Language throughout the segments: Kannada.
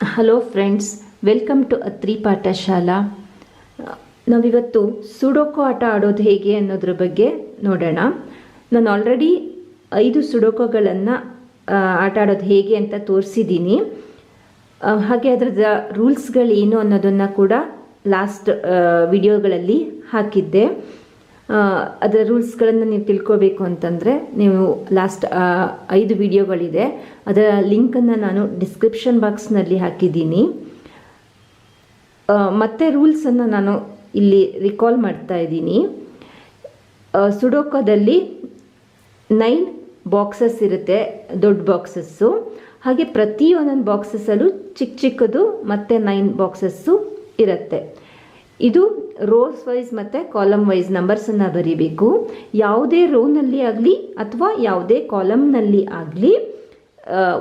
Hello friends welcome to Atri Pathashala ನಾವಿವತ್ತು ಸುಡೋಕೋ ಆಟ ಆಡೋದು ಹೇಗೆ ಅನ್ನೋದ್ರ ಬಗ್ಗೆ ನೋಡೋಣ. ನಾನು ಆಲ್ರೆಡಿ ಐದು ಸುಡೋಕೋಗಳನ್ನು ಆಟ ಆಡೋದು ಹೇಗೆ ಅಂತ ತೋರಿಸಿದ್ದೀನಿ. ಹಾಗೆ ಅದರದ ರೂಲ್ಸ್ಗಳೇನು ಅನ್ನೋದನ್ನು ಕೂಡ ಲಾಸ್ಟ್ ವಿಡಿಯೋಗಳಲ್ಲಿ ಹಾಕಿದ್ದೆ. ಅದರ ರೂಲ್ಸ್ಗಳನ್ನು ನೀವು ತಿಳ್ಕೋಬೇಕು ಅಂತಂದರೆ ನೀವು ಲಾಸ್ಟ್ ಐದು ವಿಡಿಯೋಗಳಿದೆ. ಅದರ ಲಿಂಕನ್ನು ನಾನು ಡಿಸ್ಕ್ರಿಪ್ಷನ್ ಬಾಕ್ಸ್ನಲ್ಲಿ ಹಾಕಿದ್ದೀನಿ. ಮತ್ತು ರೂಲ್ಸನ್ನು ನಾನು ಇಲ್ಲಿ ರಿಕಾಲ್ ಮಾಡ್ತಾ ಇದ್ದೀನಿ. ಸುಡೋಕೋದಲ್ಲಿ ನೈನ್ ಬಾಕ್ಸಸ್ ಇರುತ್ತೆ, ದೊಡ್ಡ ಬಾಕ್ಸಸ್ಸು. ಹಾಗೆ ಪ್ರತಿ ಒಂದೊಂದು ಬಾಕ್ಸಸ್ಸಲ್ಲೂ ಚಿಕ್ಕ ಚಿಕ್ಕದು ಮತ್ತು ನೈನ್ ಬಾಕ್ಸಸ್ಸು ಇರುತ್ತೆ. ಇದು ರೋಸ್ ವೈಸ್ ಮತ್ತು ಕಾಲಮ್ ವೈಸ್ ನಂಬರ್ಸನ್ನು ಬರೀಬೇಕು. ಯಾವುದೇ ರೋನಲ್ಲಿ ಆಗಲಿ ಅಥವಾ ಯಾವುದೇ ಕಾಲಮ್ನಲ್ಲಿ ಆಗಲಿ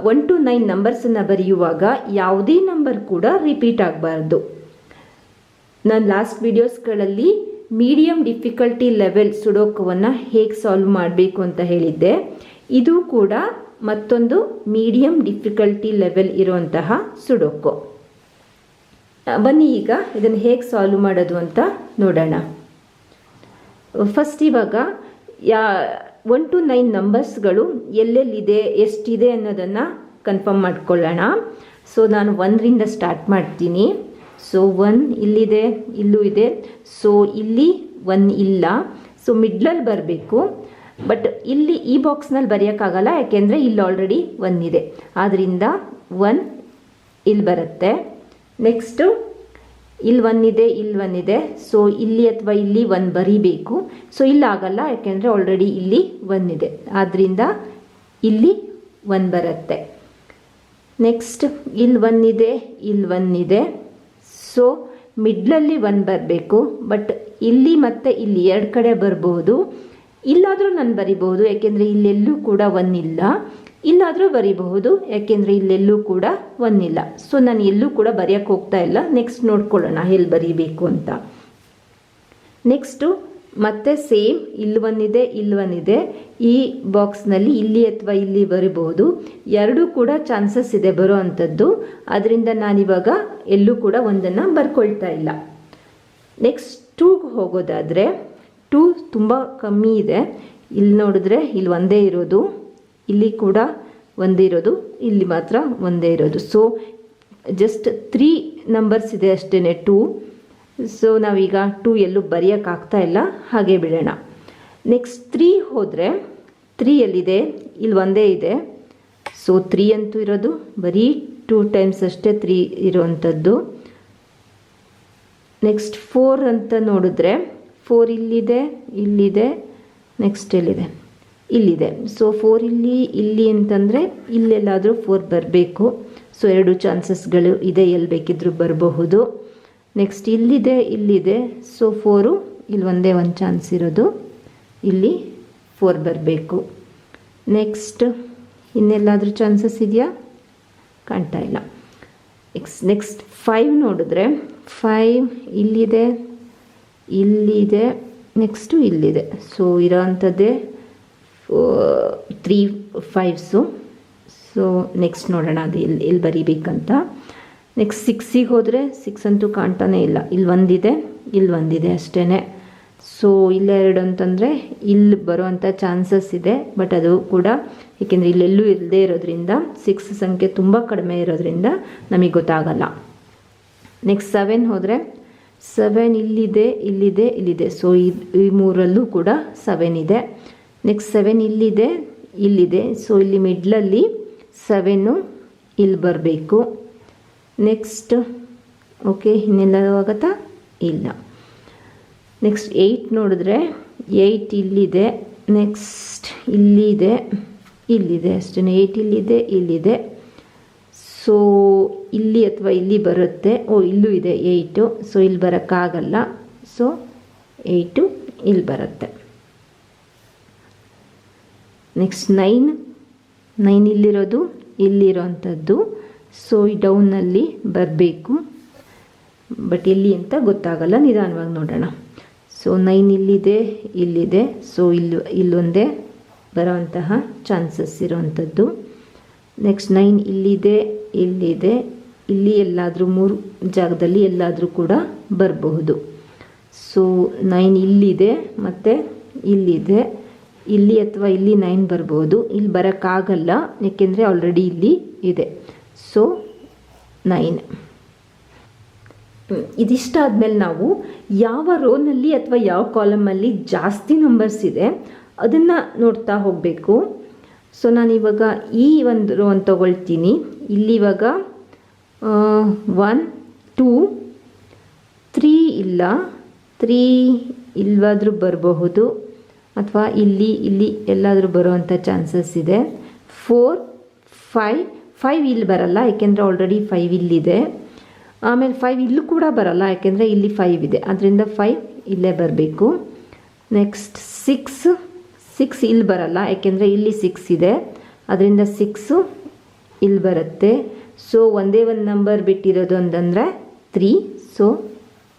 ಒನ್ ಟು ನೈನ್ ನಂಬರ್ಸನ್ನು ಬರೆಯುವಾಗ ಯಾವುದೇ ನಂಬರ್ ಕೂಡ ರಿಪೀಟ್ ಆಗಬಾರ್ದು. ನಾನು ಲಾಸ್ಟ್ ವಿಡಿಯೋಸ್ಗಳಲ್ಲಿ ಮೀಡಿಯಮ್ ಡಿಫಿಕಲ್ಟಿ ಲೆವೆಲ್ ಸುಡೋಕವನ್ನು ಹೇಗೆ ಸಾಲ್ವ್ ಮಾಡಬೇಕು ಅಂತ ಹೇಳಿದ್ದೆ. ಇದು ಕೂಡ ಮತ್ತೊಂದು ಮೀಡಿಯಮ್ ಡಿಫಿಕಲ್ಟಿ ಲೆವೆಲ್ ಇರುವಂತಹ ಸುಡೋಕೋ. ಬನ್ನಿ ಈಗ ಇದನ್ನು ಹೇಗೆ ಸಾಲ್ವ್ ಮಾಡೋದು ಅಂತ ನೋಡೋಣ. ಫಸ್ಟ್ ಇವಾಗ, ಯಾ ಒನ್ ಟು ನೈನ್ ನಂಬರ್ಸ್ಗಳು ಎಲ್ಲೆಲ್ಲಿದೆ, ಎಷ್ಟಿದೆ ಅನ್ನೋದನ್ನು ಕನ್ಫರ್ಮ್ ಮಾಡ್ಕೊಳ್ಳೋಣ. ಸೊ ನಾನು ಒಂದರಿಂದ ಸ್ಟಾರ್ಟ್ ಮಾಡ್ತೀನಿ. ಸೊ ಒನ್ ಇಲ್ಲಿದೆ, ಇಲ್ಲೂ ಇದೆ. ಸೊ ಇಲ್ಲಿ ಒನ್ ಇಲ್ಲ. ಸೊ ಮಿಡ್ಲಲ್ಲಿ ಬರಬೇಕು. ಬಟ್ ಇಲ್ಲಿ ಈ ಬಾಕ್ಸ್ನಲ್ಲಿ ಬರೆಯೋಕ್ಕಾಗಲ್ಲ, ಯಾಕೆಂದರೆ ಇಲ್ಲಿ ಆಲ್ರೆಡಿ ಒನ್ ಇದೆ. ಆದ್ದರಿಂದ ಒನ್ ಇಲ್ಲಿ ಬರುತ್ತೆ. ನೆಕ್ಸ್ಟು ಇಲ್ಲಿ ಒಂದಿದೆ ಇಲ್ಲಿ ಒಂದಿದೆ ಸೊ ಇಲ್ಲಿ ಅಥವಾ ಇಲ್ಲಿ ಒಂದು ಬರಿಬೇಕು. ಸೊ ಇಲ್ಲಿ ಆಗಲ್ಲ, ಯಾಕೆಂದರೆ ಆಲ್ರೆಡಿ ಇಲ್ಲಿ ಒಂದಿದೆ ಆದ್ದರಿಂದ ಇಲ್ಲಿ ಒಂದು ಬರುತ್ತೆ. ನೆಕ್ಸ್ಟ್ ಇಲ್ಲಿ ಒಂದಿದೆ ಇಲ್ಲಿ ಒಂದಿದೆ ಸೊ ಮಿಡ್ಲಲ್ಲಿ ಒಂದು ಬರಬೇಕು. ಬಟ್ ಇಲ್ಲಿ ಮತ್ತು ಇಲ್ಲಿ ಎರಡು ಕಡೆ ಬರ್ಬೋದು ಇಲ್ಲಾದರೂ ನಾನು ಬರಿಬೋದು ಯಾಕೆಂದರೆ ಇಲ್ಲೆಲ್ಲೂ ಕೂಡ ಒಂದಿಲ್ಲ ಇಲ್ಲಾದರೂ ಬರಿಬಹುದು, ಯಾಕೆಂದರೆ ಇಲ್ಲೆಲ್ಲೂ ಕೂಡ ಒಂದಿಲ್ಲ. ಸೊ ನಾನು ಎಲ್ಲೂ ಕೂಡ ಬರೆಯೋಕ್ಕೆ ಹೋಗ್ತಾ ಇಲ್ಲ. ನೆಕ್ಸ್ಟ್ ನೋಡ್ಕೊಳ್ಳೋಣ, ಎಲ್ಲಿ ಬರೀಬೇಕು ಅಂತ. ನೆಕ್ಸ್ಟು ಮತ್ತೆ ಸೇಮ್ ಇಲ್ಲಿ ಒಂದಿದೆ ಇಲ್ಲಿ ಒಂದಿದೆ. ಈ ಬಾಕ್ಸ್ನಲ್ಲಿ ಇಲ್ಲಿ ಅಥವಾ ಇಲ್ಲಿ ಬರಬಹುದು. ಎರಡೂ ಕೂಡ ಚಾನ್ಸಸ್ ಇದೆ ಬರೋ ಅಂಥದ್ದು ಅದರಿಂದ ನಾನಿವಾಗ ಎಲ್ಲೂ ಕೂಡ ಒಂದನ್ನು ಬರ್ಕೊಳ್ತಾ ಇಲ್ಲ. ನೆಕ್ಸ್ಟ್ ಟೂಗೆ ಹೋಗೋದಾದರೆ ಟೂ ತುಂಬ ಕಮ್ಮಿ ಇದೆ. ಇಲ್ಲಿ ನೋಡಿದ್ರೆ, ಇಲ್ಲಿ ಒಂದೇ ಇರೋದು. ಇಲ್ಲಿ ಕೂಡ ಒಂದೇ ಇರೋದು, ಇಲ್ಲಿ ಮಾತ್ರ ಒಂದೇ ಇರೋದು. ಸೊ ಜಸ್ಟ್ ತ್ರೀ ನಂಬರ್ಸ್ ಇದೆ ಅಷ್ಟೇ ಟೂ ಸೊ ನಾವೀಗ ಟೂ ಎಲ್ಲೂ ಬರೆಯೋಕ್ಕಾಗ್ತಾ ಇಲ್ಲ, ಹಾಗೆ ಬಿಡೋಣ. ನೆಕ್ಸ್ಟ್ ತ್ರೀ ಹೋದರೆ ತ್ರೀ ಎಲ್ಲಿದೆ? ಇಲ್ಲಿ ಒಂದೇ ಇದೆ. ಸೊ ತ್ರೀ ಅಂತೂ ಇರೋದು, ಬರೀ ಟೂ ಟೈಮ್ಸ್ ಅಷ್ಟೇ ತ್ರೀ ಇರೋವಂಥದ್ದು. ನೆಕ್ಸ್ಟ್ ಫೋರ್ ಅಂತ ನೋಡಿದ್ರೆ ಫೋರ್ ಇಲ್ಲಿದೆ ಇಲ್ಲಿದೆ ನೆಕ್ಸ್ಟ್ ಎಲ್ಲಿದೆ? ಇಲ್ಲಿದೆ. ಸೊ ಫೋರ್ ಇಲ್ಲಿ ಇಲ್ಲಿ ಅಂತಂದರೆ ಇಲ್ಲೆಲ್ಲಾದರೂ ಫೋರ್ ಬರಬೇಕು. ಸೊ ಎರಡು ಚಾನ್ಸಸ್ಗಳು ಇದೆ, ಎಲ್ಲಿ ಬೇಕಿದ್ರೂ ಬರಬಹುದು. ನೆಕ್ಸ್ಟ್ ಇಲ್ಲಿದೆ ಇಲ್ಲಿದೆ. ಸೊ ಫೋರು ಇಲ್ಲಿ ಒಂದೇ ಒಂದು ಚಾನ್ಸ್ ಇರೋದು. ಇಲ್ಲಿ ಫೋರ್ ಬರಬೇಕು. ನೆಕ್ಸ್ಟ್ ಇನ್ನೆಲ್ಲಾದರೂ ಚಾನ್ಸಸ್ ಇದೆಯಾ? ಕಾಣ್ತಾ ಇಲ್ಲ. ಎಕ್ಸ್ ನೆಕ್ಸ್ಟ್ ಫೈವ್ ನೋಡಿದ್ರೆ ಫೈವ್ ಇಲ್ಲಿದೆ ಇಲ್ಲಿದೆ ನೆಕ್ಸ್ಟು ಇಲ್ಲಿದೆ. ಸೊ ಇರೋ ಅಂಥದ್ದೇ ತ್ರೀ ಫೈವ್ಸು ಸೊ ನೆಕ್ಸ್ಟ್ ನೋಡೋಣ ಅದು ಎಲ್ಲಿ ಎಲ್ಲಿ ಬರೀಬೇಕಂತ. ನೆಕ್ಸ್ಟ್ ಸಿಕ್ಸಿಗೆ ಹೋದರೆ ಸಿಕ್ಸ್ ಅಂತೂ ಕಾಣ್ತಾನೇ ಇಲ್ಲ. ಇಲ್ಲಿ ಒಂದಿದೆ ಇಲ್ಲಿ ಒಂದಿದೆ ಅಷ್ಟೇ ಸೊ ಇಲ್ಲೆರಡು ಅಂತಂದರೆ ಇಲ್ಲಿ ಬರುವಂಥ ಚಾನ್ಸಸ್ ಇದೆ ಬಟ್ ಅದು ಕೂಡ ಏಕೆಂದರೆ ಇಲ್ಲೆಲ್ಲೂ ಇಲ್ಲದೆ ಇರೋದ್ರಿಂದ ಸಿಕ್ಸ್ ಸಂಖ್ಯೆ ತುಂಬ ಕಡಿಮೆ ಇರೋದ್ರಿಂದ ನಮಗೆ ಗೊತ್ತಾಗಲ್ಲ. ನೆಕ್ಸ್ಟ್ ಸೆವೆನ್ ಹೋದರೆ ಸೆವೆನ್ ಇಲ್ಲಿದೆ ಇಲ್ಲಿದೆ ಇಲ್ಲಿದೆ. ಸೊ ಈ ಮೂರಲ್ಲೂ ಕೂಡ ಸೆವೆನ್ ಇದೆ. ನೆಕ್ಸ್ಟ್ ಸೆವೆನ್ ಇಲ್ಲಿದೆ ಇಲ್ಲಿದೆ. ಸೊ ಇಲ್ಲಿ ಮಿಡ್ಲಲ್ಲಿ ಸೆವೆನ್ನು ಇಲ್ಲಿ ಬರಬೇಕು. ನೆಕ್ಸ್ಟ್ ಓಕೆ ಇನ್ನೆಲ್ಲ ಆಗುತ್ತಾ? ಇಲ್ಲ. ನೆಕ್ಸ್ಟ್ ಏಯ್ಟ್ ನೋಡಿದ್ರೆ ಏಯ್ಟ್ ಇಲ್ಲಿದೆ. ನೆಕ್ಸ್ಟ್ ಇಲ್ಲಿದೆ ಇಲ್ಲಿದೆ. ಅಷ್ಟೇ ಏಯ್ಟ್ ಇಲ್ಲಿದೆ ಇಲ್ಲಿದೆ. ಸೊ ಇಲ್ಲಿ ಅಥವಾ ಇಲ್ಲಿ ಬರುತ್ತೆ. ಓ, ಇಲ್ಲೂ ಇದೆ ಏಯ್ಟು ಸೊ ಇಲ್ಲಿ ಬರೋಕ್ಕಾಗಲ್ಲ. ಸೊ ಏಯ್ಟು ಇಲ್ಲಿ ಬರುತ್ತೆ. ನೆಕ್ಸ್ಟ್ ನೈನ್ ನೈನ್ ಇಲ್ಲಿರೋದು ಇಲ್ಲಿರೋವಂಥದ್ದು ಸೊ ಈ ಡೌನಲ್ಲಿ ಬರಬೇಕು. ಬಟ್ ಎಲ್ಲಿ ಅಂತ ಗೊತ್ತಾಗಲ್ಲ, ನಿಧಾನವಾಗಿ ನೋಡೋಣ. ಸೊ ನೈನ್ ಇಲ್ಲಿದೆ ಇಲ್ಲಿದೆ. ಸೊ ಇಲ್ಲಿ, ಇಲ್ಲೊಂದೇ ಬರೋವಂತಹ ಚಾನ್ಸಸ್ ಇರೋವಂಥದ್ದು ನೆಕ್ಸ್ಟ್ ನೈನ್ ಇಲ್ಲಿದೆ ಇಲ್ಲಿದೆ. ಇಲ್ಲಿ ಎಲ್ಲಾದರೂ ಮೂರು ಜಾಗದಲ್ಲಿ ಎಲ್ಲಾದರೂ ಕೂಡ ಬರಬಹುದು. ಸೊ ನೈನ್ ಇಲ್ಲಿದೆ, ಮತ್ತು ಇಲ್ಲಿದೆ. ಇಲ್ಲಿ ಅಥವಾ ಇಲ್ಲಿ ನೈನ್ ಬರ್ಬೋದು. ಇಲ್ಲಿ ಬರೋಕ್ಕಾಗಲ್ಲ. ಏಕೆಂದರೆ ಆಲ್ರೆಡಿ ಇಲ್ಲಿ ಇದೆ. ಸೊ ನೈನ್ ಇದಿಷ್ಟಾದಮೇಲೆ ನಾವು ಯಾವ ರೋನಲ್ಲಿ ಅಥವಾ ಯಾವ ಕಾಲಮಲ್ಲಿ ಜಾಸ್ತಿ ನಂಬರ್ಸ್ ಇದೆ, ಅದನ್ನು ನೋಡ್ತಾ ಹೋಗಬೇಕು. ಸೊ ನಾನಿವಾಗ ಈ ಒಂದು ರೋ ಅಂತ ತಗೊಳ್ತೀನಿ. ಇಲ್ಲಿ ಇವಾಗ ಒನ್ ಟೂ ತ್ರೀ ಇಲ್ಲ. ತ್ರೀ ಇಲ್ವಾದರೂ ಬರಬಹುದು. ಅಥವಾ ಇಲ್ಲಿ ಇಲ್ಲಿ ಎಲ್ಲಾದರೂ ಬರುವಂಥ ಚಾನ್ಸಸ್ ಇದೆ. ಫೋರ್ ಫೈವ್ ಫೈವ್ ಇಲ್ಲಿ ಬರಲ್ಲ ಯಾಕೆಂದರೆ ಆಲ್ರೆಡಿ ಫೈವ್ ಇಲ್ಲಿದೆ. ಆಮೇಲೆ ಫೈವ್ ಇಲ್ಲೂ ಕೂಡ ಬರಲ್ಲ ಯಾಕೆಂದರೆ ಇಲ್ಲಿ ಫೈವ್ ಇದೆ. ಅದರಿಂದ ಫೈವ್ ಇಲ್ಲೇ ಬರಬೇಕು. ನೆಕ್ಸ್ಟ್ ಸಿಕ್ಸ್ ಸಿಕ್ಸ್ ಇಲ್ಲಿ ಬರಲ್ಲ ಯಾಕೆಂದರೆ ಇಲ್ಲಿ ಸಿಕ್ಸ್ ಇದೆ. ಅದರಿಂದ ಸಿಕ್ಸು ಇಲ್ಲಿ ಬರುತ್ತೆ. ಸೊ ಒಂದೇ ಒಂದು ನಂಬರ್ ಬಿಟ್ಟಿರೋದು ಅಂತಂದರೆ ತ್ರೀ ಸೊ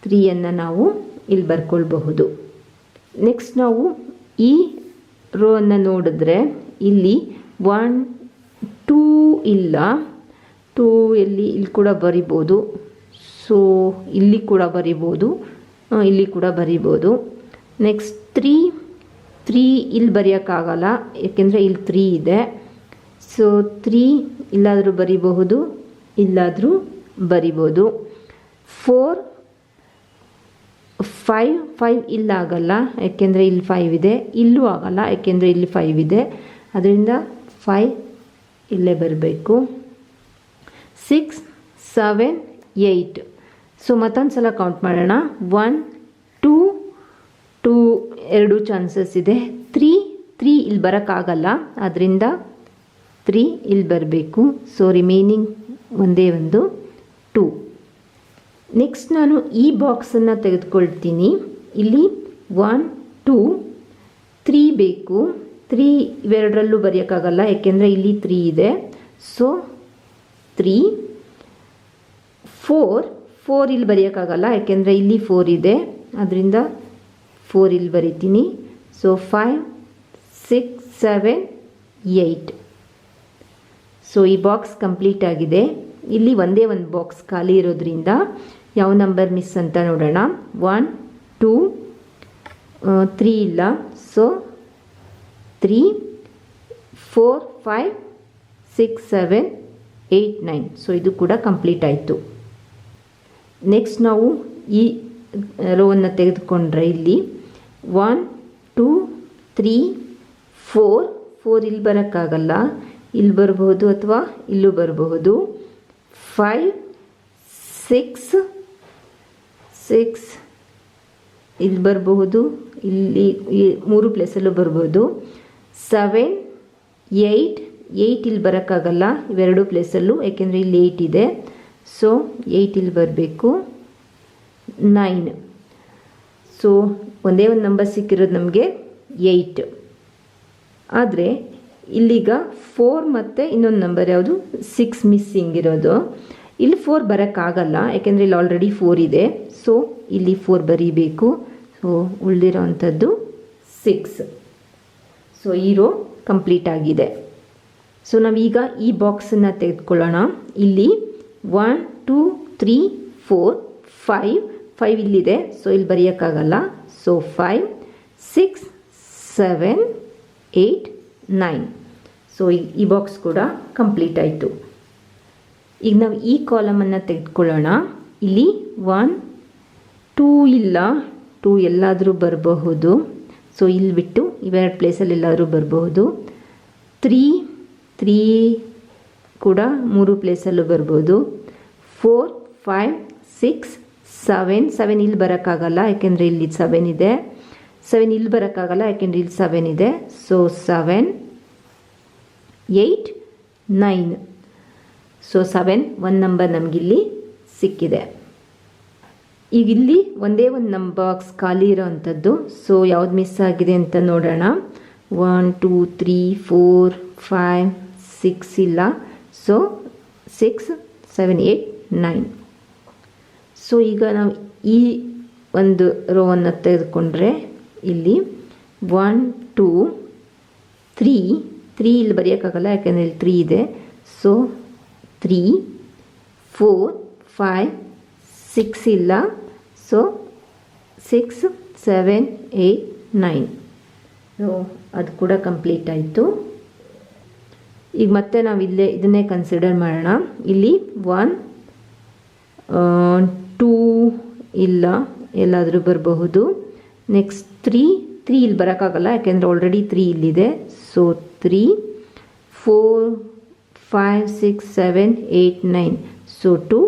ತ್ರೀಯನ್ನು ನಾವು ಇಲ್ಲಿ ಬರ್ಕೊಳ್ಬಹುದು. ನೆಕ್ಸ್ಟ್ ನಾವು ಈ ರೋ ಅನ್ನು ನೋಡಿದ್ರೆ ಇಲ್ಲಿ ಒನ್ ಟೂ ಇಲ್ಲ. ಟೂ ಎಲ್ಲಿ, ಇಲ್ಲಿ ಕೂಡ ಬರಿಬೋದು. ಸೊ ಇಲ್ಲಿ ಕೂಡ ಬರಿಬೋದು. ಇಲ್ಲಿ ಕೂಡ ಬರಿಬೋದು. ನೆಕ್ಸ್ಟ್ ತ್ರೀ ತ್ರೀ ಇಲ್ಲಿ ಬರೆಯೋಕ್ಕಾಗಲ್ಲ. ಏಕೆಂದರೆ ಇಲ್ಲಿ ತ್ರೀ ಇದೆ. ಸೊ ತ್ರೀ ಇಲ್ಲಾದರೂ ಬರಿಬಹುದು, ಇಲ್ಲಾದರೂ ಬರಿಬೋದು. ಫೋರ್ ಫೈವ್ ಫೈವ್ ಇಲ್ಲ ಆಗಲ್ಲ ಯಾಕೆಂದರೆ ಇಲ್ಲಿ ಫೈವ್ ಇದೆ. ಇಲ್ಲೂ ಆಗಲ್ಲ ಯಾಕೆಂದರೆ ಇಲ್ಲಿ ಫೈವ್ ಇದೆ. ಅದರಿಂದ ಫೈವ್ ಇಲ್ಲೇ ಬರಬೇಕು. ಸಿಕ್ಸ್ ಸೆವೆನ್ ಏಯ್ಟ್ ಸೊ ಮತ್ತೊಂದು ಸಲ ಕೌಂಟ್ ಮಾಡೋಣ. ಒನ್ ಟೂ ಟೂ ಎರಡು ಚಾನ್ಸಸ್ ಇದೆ. ತ್ರೀ ತ್ರೀ ಇಲ್ಲಿ ಬರೋಕ್ಕಾಗಲ್ಲ. ಅದರಿಂದ ತ್ರೀ ಇಲ್ಲಿ ಬರಬೇಕು. ಸೊ ರಿಮೈನಿಂಗ್ ಒಂದೇ ಒಂದು. ನೆಕ್ಸ್ಟ್ ನಾನು ಈ ಬಾಕ್ಸನ್ನು ತೆಗೆದುಕೊಳ್ತೀನಿ. ಇಲ್ಲಿ ಒನ್ ಟೂ ತ್ರೀ ಬೇಕು. ತ್ರೀ ಇವೆರಡರಲ್ಲೂ ಬರೆಯೋಕ್ಕಾಗಲ್ಲ ಯಾಕೆಂದರೆ ಇಲ್ಲಿ ತ್ರೀ ಇದೆ. ಸೊ ತ್ರೀ ಫೋರ್ ಫೋರ್ ಇಲ್ಲಿ ಬರೆಯೋಕ್ಕಾಗಲ್ಲ ಯಾಕೆಂದರೆ ಇಲ್ಲಿ ಫೋರ್ ಇದೆ. ಅದರಿಂದ ಫೋರ್ ಇಲ್ಲಿ ಬರಿತೀನಿ. So five six seven eight so ಈ ಬಾಕ್ಸ್ ಕಂಪ್ಲೀಟ್ ಆಗಿದೆ. ಇಲ್ಲಿ ಒಂದೇ ಒಂದು ಬಾಕ್ಸ್ ಖಾಲಿ ಇರೋದ್ರಿಂದ ಯಾವ ನಂಬರ್ ಮಿಸ್ ಅಂತ ನೋಡೋಣ. ಒನ್ ಟೂ ತ್ರೀ ಇಲ್ಲ. So three four five six seven eight nine so ಇದು ಕೂಡ ಕಂಪ್ಲೀಟ್ ಆಯಿತು. ನೆಕ್ಸ್ಟ್ ನಾವು ಈ ರೋವನ್ನು ತೆಗೆದುಕೊಂಡ್ರೆ ಇಲ್ಲಿ one two three four four ಇಲ್ಲಿ ಬರೋಕ್ಕಾಗಲ್ಲ. ಇಲ್ಲಿ ಬರಬಹುದು ಅಥವಾ ಇಲ್ಲೂ ಬರಬಹುದು. ಫೈವ್ ಸಿಕ್ಸ್ ಸಿಕ್ಸ್ ಇಲ್ಲಿ ಬರಬಹುದು, ಇಲ್ಲಿ ಮೂರು ಪ್ಲೇಸಲ್ಲೂ ಬರ್ಬೋದು ಸೆವೆನ್ ಏಯ್ಟ್ ಏಯ್ಟ್ ಇಲ್ಲಿ ಬರೋಕ್ಕಾಗಲ್ಲ, ಇವೆರಡು ಪ್ಲೇಸಲ್ಲೂ ಯಾಕೆಂದರೆ ಇಲ್ಲಿ ಏಯ್ಟ್ ಇದೆ. ಸೊ ಏಯ್ಟ್ ಇಲ್ಲಿ ಬರಬೇಕು. ನೈನ್ ಸೊ ಒಂದೇ ಒಂದು ನಂಬರ್ ಸಿಕ್ಕಿರೋದು ನಮಗೆ ಏಯ್ಟ್ ಆದರೆ, ಇಲ್ಲಿಗ ಫೋರ್ ಮತ್ತು ಇನ್ನೊಂದು ನಂಬರ್ ಯಾವುದು? ಸಿಕ್ಸ್ ಮಿಸ್ಸಿಂಗ್ ಇರೋದು. ಇಲ್ಲಿ ಫೋರ್ ಬರೋಕ್ಕಾಗಲ್ಲ, ಯಾಕೆಂದರೆ ಇಲ್ಲಿ ಆಲ್ರೆಡಿ ಫೋರ್ ಇದೆ. ಸೊ ಇಲ್ಲಿ ಫೋರ್ ಬರೀಬೇಕು. ಸೊ ಉಳಿದಿರೋ ಅಂಥದ್ದು ಸಿಕ್ಸ್ ಸೊ ಈ ರೋ ಕಂಪ್ಲೀಟ್ ಆಗಿದೆ. ಸೊ ನಾವೀಗ ಈ ಬಾಕ್ಸನ್ನು ತೆಗೆದುಕೊಳ್ಳೋಣ. ಇಲ್ಲಿ one two three four five five ಇಲ್ಲಿದೆ. ಸೊ ಇಲ್ಲಿ ಬರೆಯೋಕ್ಕಾಗಲ್ಲ. So five six seven eight nine so ಈ ಬಾಕ್ಸ್ ಕೂಡ ಕಂಪ್ಲೀಟ್ ಆಯಿತು. ಈಗ ನಾವು ಈ ಕಾಲಮನ್ನು ತೆಗೆದುಕೊಳ್ಳೋಣ. ಇಲ್ಲಿ ಒನ್ ಟೂ ಇಲ್ಲ. ಟೂ ಎಲ್ಲಾದರೂ ಬರಬಹುದು. ಸೊ ಇಲ್ಲಿ ಬಿಟ್ಟು ಇವೆರಡು ಪ್ಲೇಸಲ್ಲಿ ಎಲ್ಲಾದರೂ ಬರಬಹುದು. ತ್ರೀ ತ್ರೀ ಕೂಡ ಮೂರು ಪ್ಲೇಸಲ್ಲೂ ಬರ್ಬೋದು. Four five six seven seven ಇಲ್ಲಿ ಬರೋಕ್ಕಾಗಲ್ಲ, ಯಾಕೆಂದರೆ ಇಲ್ಲಿ ಸೆವೆನ್ ಇದೆ. ಸೆವೆನ್ ಇಲ್ಲಿ ಬರೋಕ್ಕಾಗಲ್ಲ, ಯಾಕೆಂದರೆ ಇಲ್ಲಿ ಸೆವೆನ್ ಇದೆ. So seven eight nine so seven one number ನಮಗಿಲ್ಲಿ ಸಿಕ್ಕಿದೆ. ಈಗ ಇಲ್ಲಿ ಒಂದೇ ಒಂದು ನಮ್ಮ ಬಾಕ್ಸ್ ಖಾಲಿ ಇರೋ ಅಂಥದ್ದು. ಸೊ ಯಾವ್ದು ಮಿಸ್ ಆಗಿದೆ ಅಂತ ನೋಡೋಣ. One two three four five six ಇಲ್ಲ. So six seven eight nine so ಈಗ ನಾವು ಈ ಒಂದು ರೋವನ್ನು ತೆಗೆದುಕೊಂಡ್ರೆ ಇಲ್ಲಿ ಒನ್ ಟೂ ತ್ರೀ ತ್ರೀ ಇಲ್ಲಿ ಬರೆಯೋಕ್ಕಾಗಲ್ಲ, ಯಾಕೆಂದರೆ ಇಲ್ಲಿ ತ್ರೀ ಇದೆ. So three, four, five, six ಇಲ್ಲ. So, six, seven, eight, nine. So, ಅದು ಕೂಡ ಕಂಪ್ಲೀಟ್ ಆಯಿತು. ಈಗ ಮತ್ತೆ ನಾವು ಇಲ್ಲೇ ಇದನ್ನೇ ಕನ್ಸಿಡರ್ ಮಾಡೋಣ. ಇಲ್ಲಿ ಒನ್ ಟೂ ಇಲ್ಲ. ಎಲ್ಲಾದರೂ ಬರಬಹುದು. ನೆಕ್ಸ್ಟ್ ತ್ರೀ ತ್ರೀ ಇಲ್ಲಿ ಬರೋಕ್ಕಾಗಲ್ಲ, ಯಾಕೆಂದರೆ ಆಲ್ರೆಡಿ ತ್ರೀ ಇಲ್ಲಿದೆ. So three four five six seven eight nine so two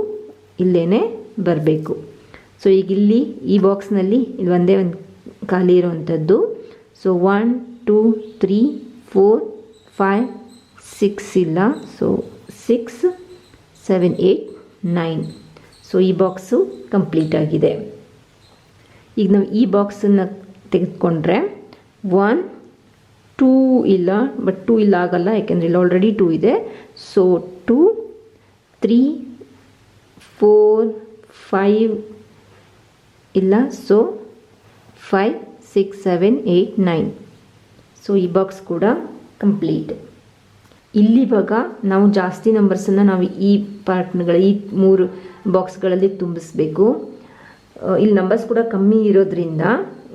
ಇಲ್ಲೇ ಬರಬೇಕು. ಸೊ ಈಗ ಇಲ್ಲಿ ಈ ಬಾಕ್ಸ್ನಲ್ಲಿ ಇಲ್ಲಿ ಒಂದೇ ಒಂದು ಖಾಲಿ ಇರುವಂಥದ್ದು. So one two three four five six ಇಲ್ಲ. So six seven eight nine so ಈ ಬಾಕ್ಸು ಕಂಪ್ಲೀಟ್ ಆಗಿದೆ. ಈಗ ನಾವು ಈ ಬಾಕ್ಸನ್ನು ತೆಗೆದುಕೊಂಡ್ರೆ ಒನ್ ಟೂ ಇಲ್ಲ ಬಟ್ ಟೂ ಇಲ್ಲ ಆಗಲ್ಲ ಯಾಕೆಂದರೆ ಇಲ್ಲಿ ಆಲ್ರೆಡಿ ಟೂ ಇದೆ. So two three four five ಇಲ್ಲ. So five six seven eight nine so ಈ ಬಾಕ್ಸ್ ಕೂಡ ಕಂಪ್ಲೀಟ್ ಇಲ್ಲಿ ಇವಾಗ ನಾವು ಜಾಸ್ತಿ ನಂಬರ್ಸನ್ನು ನಾವು ಈ ಪಾರ್ಟ್ಗಳ ಈ ಮೂರು ಬಾಕ್ಸ್ಗಳಲ್ಲಿ ತುಂಬಿಸ್ಬೇಕು. ಆ, ಇಲ್ಲಿ ನಂಬರ್ಸ್ ಕೂಡ ಕಮ್ಮಿ ಇರೋದ್ರಿಂದ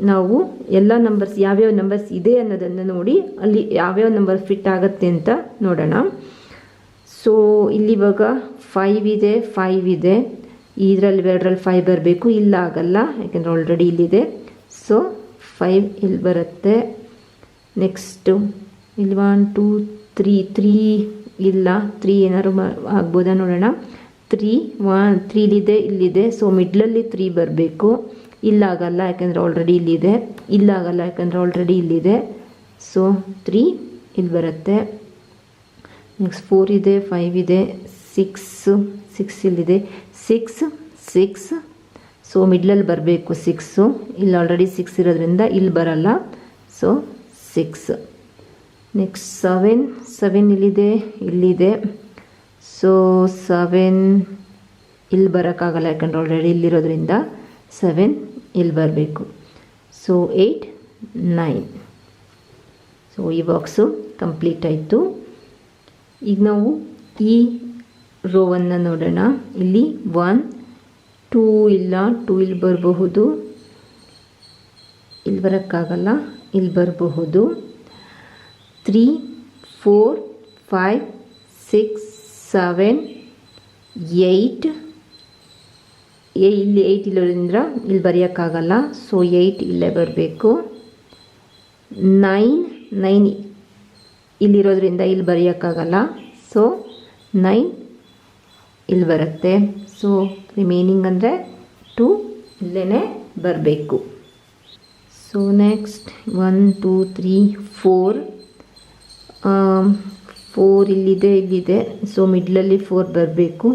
ನಾವು ಎಲ್ಲ ನಂಬರ್ಸ್ ಯಾವ್ಯಾವ ನಂಬರ್ಸ್ ಇದೆ ಅನ್ನೋದನ್ನು ನೋಡಿ ಅಲ್ಲಿ ಯಾವ್ಯಾವ ನಂಬರ್ ಫಿಟ್ ಆಗುತ್ತೆ ಅಂತ ನೋಡೋಣ. ಸೊ ಇಲ್ಲಿ ಇವಾಗ ಫೈವ್ ಇದೆ ಫೈವ್ ಇದೆ. ಇದರಲ್ಲಿ ಎರಡರಲ್ಲಿ ಫೈವ್ ಬರಬೇಕು, ಇಲ್ಲ ಆಗಲ್ಲ, ಯಾಕೆಂದರೆ ಆಲ್ರೆಡಿ ಇಲ್ಲಿದೆ. ಸೊ ಫೈವ್ ಇಲ್ಲಿ ಬರುತ್ತೆ? ನೆಕ್ಸ್ಟು ಇಲ್ಲಿ ಒನ್ ಟೂ ತ್ರೀ ತ್ರೀ ಇಲ್ಲ ತ್ರೀ ಏನಾದ್ರು ಆಗ್ಬೋದಾ ನೋಡೋಣ. ತ್ರೀ ಒನ್ ತ್ರೀಲಿದೆ ಇಲ್ಲಿದೆ ಸೊ ಮಿಡ್ಲಲ್ಲಿ ತ್ರೀ ಬರಬೇಕು. ಇಲ್ಲ ಆಗಲ್ಲ ಯಾಕೆಂದರೆ ಆಲ್ರೆಡಿ ಇಲ್ಲಿದೆ. ಇಲ್ಲಾಗಲ್ಲ, ಯಾಕೆಂದರೆ ಆಲ್ರೆಡಿ ಇಲ್ಲಿದೆ. ಸೊ ತ್ರೀ ಇಲ್ಲಿ ಬರುತ್ತೆ. ನೆಕ್ಸ್ಟ್ ಫೋರ್ ಇದೆ ಫೈವ್ ಇದೆ ಸಿಕ್ಸು ಸಿಕ್ಸ್ ಇಲ್ಲಿದೆ. ಸಿಕ್ಸ್ ಸಿಕ್ಸ್ ಸೊ ಮಿಡ್ಲಲ್ಲಿ ಬರಬೇಕು ಸಿಕ್ಸು ಇಲ್ಲಿ ಆಲ್ರೆಡಿ ಸಿಕ್ಸ್ ಇರೋದ್ರಿಂದ ಇಲ್ಲಿ ಬರಲ್ಲ. So six next seven seven ಇಲ್ಲಿದೆ ಇಲ್ಲಿದೆ. ಸೊ ಸೆವೆನ್ ಇಲ್ಲಿ ಬರೋಕ್ಕಾಗಲ್ಲ, ಯಾಕಂದ್ರೆ ಆಲ್ರೆಡಿ ಇಲ್ಲಿರೋದ್ರಿಂದ. ಸೆವೆನ್ ಇಲ್ಲಿ ಬರಬೇಕು. ಸೊ ಏಯ್ಟ್ ನೈನ್ ಸೊ ಈ ಬಾಕ್ಸು ಕಂಪ್ಲೀಟ್ ಆಯಿತು. ಈಗ ನಾವು ಈ ರೋವನ್ನು ನೋಡೋಣ. ಇಲ್ಲಿ ಒನ್ ಟೂ ಇಲ್ಲ ಟೂ ಇಲ್ಲಿ ಬರಬಹುದು. ಇಲ್ಲಿ ಬರೋಕ್ಕಾಗಲ್ಲ, ಇಲ್ಲಿ ಬರಬಹುದು. Three four five six seven eight ಇಲ್ಲಿ ಏಯ್ಟ್ ಇಲ್ಲೋದ್ರಿಂದ ಇಲ್ಲಿ ಬರೆಯೋಕ್ಕಾಗಲ್ಲ. ಸೊ ಏಯ್ಟ್ ಇಲ್ಲೇ ಬರಬೇಕು. ನೈನ್ ನೈನ್ ಇಲ್ಲಿರೋದ್ರಿಂದ ಇಲ್ಲಿ ಬರೆಯೋಕ್ಕಾಗಲ್ಲ. ಸೊ ನೈನ್ ಇಲ್ಲಿ ಬರುತ್ತೆ. ಸೊ ರಿಮೈನಿಂಗ್ ಅಂದರೆ ಟು ಇಲ್ಲೇ ಬರಬೇಕು. So next one two three four four ಇಲ್ಲಿದೆ ಇಲ್ಲಿದೆ. ಸೊ ಮಿಡ್ಲಲ್ಲಿ ಫೋರ್ ಬರಬೇಕು.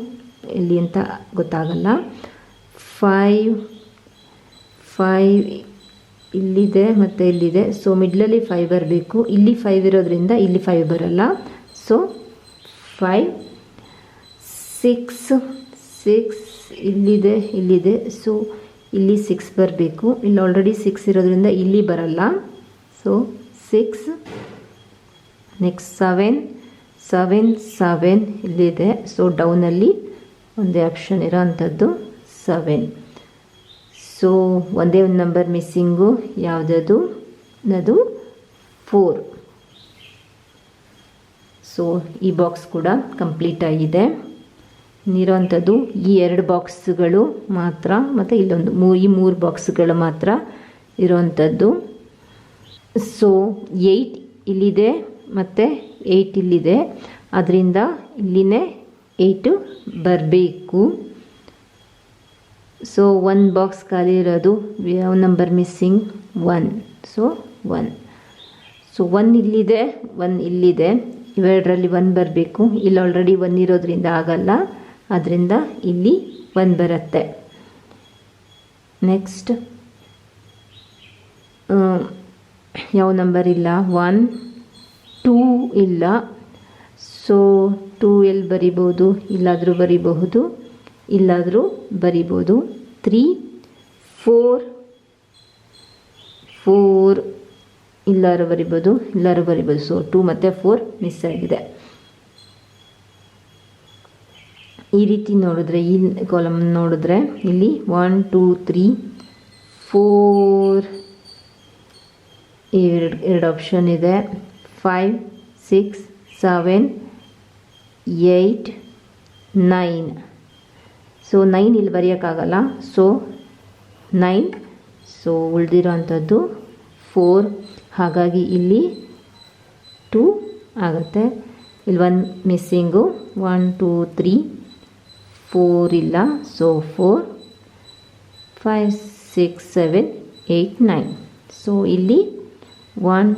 ಇಲ್ಲಿ ಅಂತ ಗೊತ್ತಾಗಲ್ಲ. ಫೈವ್ ಫೈವ್ ಇಲ್ಲಿದೆ ಮತ್ತು ಇಲ್ಲಿದೆ. ಸೊ ಮಿಡ್ಲಲ್ಲಿ ಫೈವ್ ಬರಬೇಕು. ಇಲ್ಲಿ ಫೈವ್ ಇರೋದ್ರಿಂದ ಇಲ್ಲಿ ಫೈವ್ ಬರಲ್ಲ. ಸೊ ಫೈವ್ ಸಿಕ್ಸ್ ಸಿಕ್ಸ್ ಇಲ್ಲಿದೆ ಇಲ್ಲಿದೆ. ಸೊ ಇಲ್ಲಿ ಸಿಕ್ಸ್ ಬರಬೇಕು. ಇಲ್ಲಿ ಆಲ್ರೆಡಿ ಸಿಕ್ಸ್ ಇರೋದ್ರಿಂದ ಇಲ್ಲಿ ಬರಲ್ಲ. So six next seven seven seven ಇಲ್ಲಿದೆ. ಸೊ ಡೌನಲ್ಲಿ ಒಂದೇ ಆಪ್ಷನ್ ಇರೋ ಅಂಥದ್ದು ಸೆವೆನ್ ಸೊ ಒಂದೇ ಒಂದು ನಂಬರ್ ಮಿಸ್ಸಿಂಗು ಯಾವುದದು? ಅದು ಫೋರ್ ಸೊ ಈ ಬಾಕ್ಸ್ ಕೂಡ ಕಂಪ್ಲೀಟ್ ಆಗಿದೆ. ಇರೋವಂಥದ್ದು ಈ ಎರಡು ಬಾಕ್ಸ್ಗಳು ಮಾತ್ರ, ಮತ್ತು ಇಲ್ಲೊಂದು ಮೂ, ಈ ಮೂರು ಬಾಕ್ಸ್ಗಳು ಮಾತ್ರ ಇರೋವಂಥದ್ದು ಸೊ ಏಯ್ಟ್ ಇಲ್ಲಿದೆ, ಮತ್ತು ಏಯ್ಟ್ ಇಲ್ಲಿದೆ. ಅದರಿಂದ ಇಲ್ಲಿನೇ ಏಯ್ಟು ಬರಬೇಕು. ಸೊ ಒನ್ ಬಾಕ್ಸ್ ಖಾಲಿ ಇರೋದು number missing one so one so one ಇಲ್ಲಿದೆ ಒನ್ ಇಲ್ಲಿದೆ. ಇವೆರಡರಲ್ಲಿ ಒನ್ ಬರಬೇಕು. ಇಲ್ಲಿ ಆಲ್ರೆಡಿ ಒನ್ ಇರೋದ್ರಿಂದ ಆಗಲ್ಲ. ಅದರಿಂದ ಇಲ್ಲಿ ಒನ್ ಬರುತ್ತೆ. ನೆಕ್ಸ್ಟ್ ಯಾವ ನಂಬರ್ ಇಲ್ಲ? ಒನ್ ಟೂ ಇಲ್ಲ. ಸೊ ಟೂ ಎಲ್ಲಿ ಬರಿಬೋದು? ಇಲ್ಲಾದರೂ ಬರಿಬಹುದು. ಇಲ್ಲಾದರೂ ಬರಿಬೋದು. ತ್ರೀ ಫೋರ್ ಫೋರ್ ಇಲ್ಲಾರು ಬರಿಬೋದು ಇಲ್ಲಾರು ಬರಿಬೋದು. ಸೊ ಟೂ ಮತ್ತು ಫೋರ್ ಮಿಸ್ ಆಗಿದೆ. ಈ ರೀತಿ ನೋಡಿದ್ರೆ, ಈ ಕಾಲಮ್ ನೋಡಿದ್ರೆ, ಇಲ್ಲಿ ಒನ್ ಟೂ ತ್ರೀ ಫೋರ್ ಎರಡು ಎರಡು ಆಪ್ಷನ್ ಇದೆ. Five six seven eight nine so nine ಇಲ್ಲಿ ಬರೆಯೋಕ್ಕಾಗಲ್ಲ. ಸೊ ನೈನ್ ಸೊ ಉಳಿದಿರೋ ಅಂಥದ್ದು ಫೋರ್ ಹಾಗಾಗಿ ಇಲ್ಲಿ ಟೂ ಆಗುತ್ತೆ. ಇಲ್ಲಿ one missing one two three four ಇಲ್ಲ. So four five six seven eight nine so ಇಲ್ಲಿ ಒನ್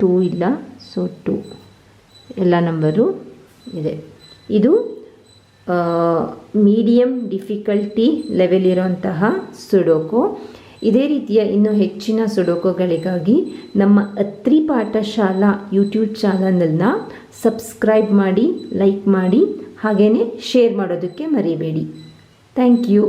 ಟೂ ಇಲ್ಲ. ಸೊ ಟೂ ಎಲ್ಲ ನಂಬರು ಇದೆ. ಇದು ಮೀಡಿಯಮ್ ಡಿಫಿಕಲ್ಟಿ ಲೆವೆಲ್ ಇರೋಂತಹ ಸುಡೋಕು. ಇದೇ ರೀತಿಯ ಇನ್ನೂ ಹೆಚ್ಚಿನ ಸುಡೋಕುಗಳಿಗಾಗಿ ನಮ್ಮ ಅತ್ರಿ ಪಾಠಶಾಲಾ ಯೂಟ್ಯೂಬ್ ಚಾನಲನ್ನು ಸಬ್ಸ್ಕ್ರೈಬ್ ಮಾಡಿ ಲೈಕ್ ಮಾಡಿ ಹಾಗೆಯೇ ಶೇರ್ ಮಾಡೋದಕ್ಕೆ ಮರಿಬೇಡಿ. Thank you